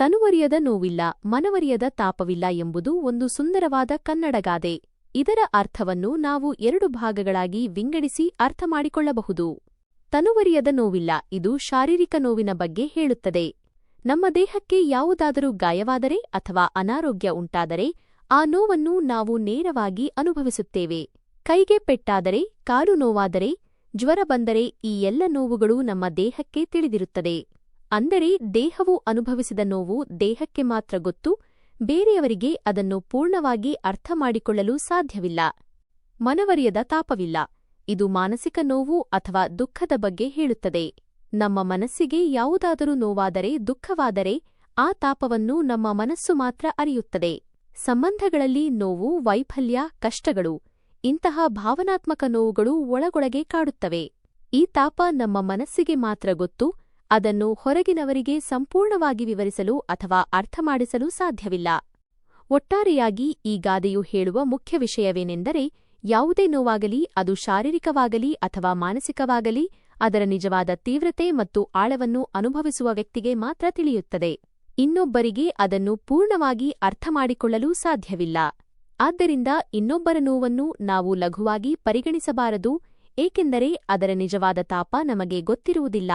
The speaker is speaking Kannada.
ತನುವರಿಯದ ನೋವಿಲ್ಲ, ಮನವರಿಯದ ತಾಪವಿಲ್ಲ ಎಂಬುದು ಒಂದು ಸುಂದರವಾದ ಕನ್ನಡಗಾದೆ ಇದರ ಅರ್ಥವನ್ನು ನಾವು ಎರಡು ಭಾಗಗಳಾಗಿ ವಿಂಗಡಿಸಿ ಅರ್ಥಮಾಡಿಕೊಳ್ಳಬಹುದು ತನುವರಿಯದ ನೋವಿಲ್ಲ, ಇದು ಶಾರೀರಿಕ ನೋವಿನ ಬಗ್ಗೆ ಹೇಳುತ್ತದೆ. ನಮ್ಮ ದೇಹಕ್ಕೆ ಯಾವುದಾದರೂ ಗಾಯವಾದರೆ ಅಥವಾ ಅನಾರೋಗ್ಯ ಉಂಟಾದರೆ, ಆ ನೋವನ್ನು ನಾವು ನೇರವಾಗಿ ಅನುಭವಿಸುತ್ತೇವೆ. ಕೈಗೆ ಪೆಟ್ಟಾದರೆ, ಕಾಲು ನೋವಾದರೆ, ಜ್ವರ ಬಂದರೆ ಈ ಎಲ್ಲ ನೋವುಗಳು ನಮ್ಮ ದೇಹಕ್ಕೆ ತಿಳಿದಿರುತ್ತದೆ. ಅಂದರೆ ದೇಹವು ಅನುಭವಿಸಿದ ನೋವು ದೇಹಕ್ಕೆ ಮಾತ್ರ ಗೊತ್ತು, ಬೇರೆಯವರಿಗೆ ಅದನ್ನು ಪೂರ್ಣವಾಗಿ ಅರ್ಥಮಾಡಿಕೊಳ್ಳಲು ಸಾಧ್ಯವಿಲ್ಲ. ಮನವರಿಯದ ತಾಪವಿಲ್ಲ. ಇದು ಮಾನಸಿಕ ನೋವು ಅಥವಾ ದುಃಖದ ಬಗ್ಗೆ ಹೇಳುತ್ತದೆ. ನಮ್ಮ ಮನಸ್ಸಿಗೆ ಯಾವುದಾದರೂ ನೋವಾದರೆ, ದುಃಖವಾದರೆ, ಆ ತಾಪವನ್ನು ನಮ್ಮ ಮನಸ್ಸು ಮಾತ್ರ ಅರಿಯುತ್ತದೆ. ಸಂಬಂಧಗಳಲ್ಲಿ ನೋವು, ವೈಫಲ್ಯ, ಕಷ್ಟಗಳು, ಇಂತಹ ಭಾವನಾತ್ಮಕ ನೋವುಗಳು ಒಳಗೊಳಗೆ ಕಾಡುತ್ತವೆ. ಈ ತಾಪ ನಮ್ಮ ಮನಸ್ಸಿಗೆ ಮಾತ್ರ ಗೊತ್ತು ಅದನ್ನು ಹೊರಗಿನವರಿಗೆ ಸಂಪೂರ್ಣವಾಗಿ ವಿವರಿಸಲು ಅಥವಾ ಅರ್ಥಮಾಡಿಸಲು ಸಾಧ್ಯವಿಲ್ಲ. ಒಟ್ಟಾರೆಯಾಗಿ ಈ ಗಾದೆಯು ಹೇಳುವ ಮುಖ್ಯ ವಿಷಯವೇನೆಂದರೆ ಯಾವುದೇ ನೋವಾಗಲಿ, ಅದು ಶಾರೀರಿಕವಾಗಲಿ ಅಥವಾ ಮಾನಸಿಕವಾಗಲಿ, ಅದರ ನಿಜವಾದ ತೀವ್ರತೆ ಮತ್ತು ಆಳವನ್ನು ಅನುಭವಿಸುವ ವ್ಯಕ್ತಿಗೆ ಮಾತ್ರ ತಿಳಿಯುತ್ತದೆ. ಇನ್ನೊಬ್ಬರಿಗೆ ಅದನ್ನು ಪೂರ್ಣವಾಗಿ ಅರ್ಥಮಾಡಿಕೊಳ್ಳಲು ಸಾಧ್ಯವಿಲ್ಲ. ಆದ್ದರಿಂದ ಇನ್ನೊಬ್ಬರ ನೋವನ್ನು ನಾವು ಲಘುವಾಗಿ ಪರಿಗಣಿಸಬಾರದು, ಏಕೆಂದರೆ ಅದರ ನಿಜವಾದ ತಾಪ ನಮಗೆ ಗೊತ್ತಿರುವುದಿಲ್ಲ.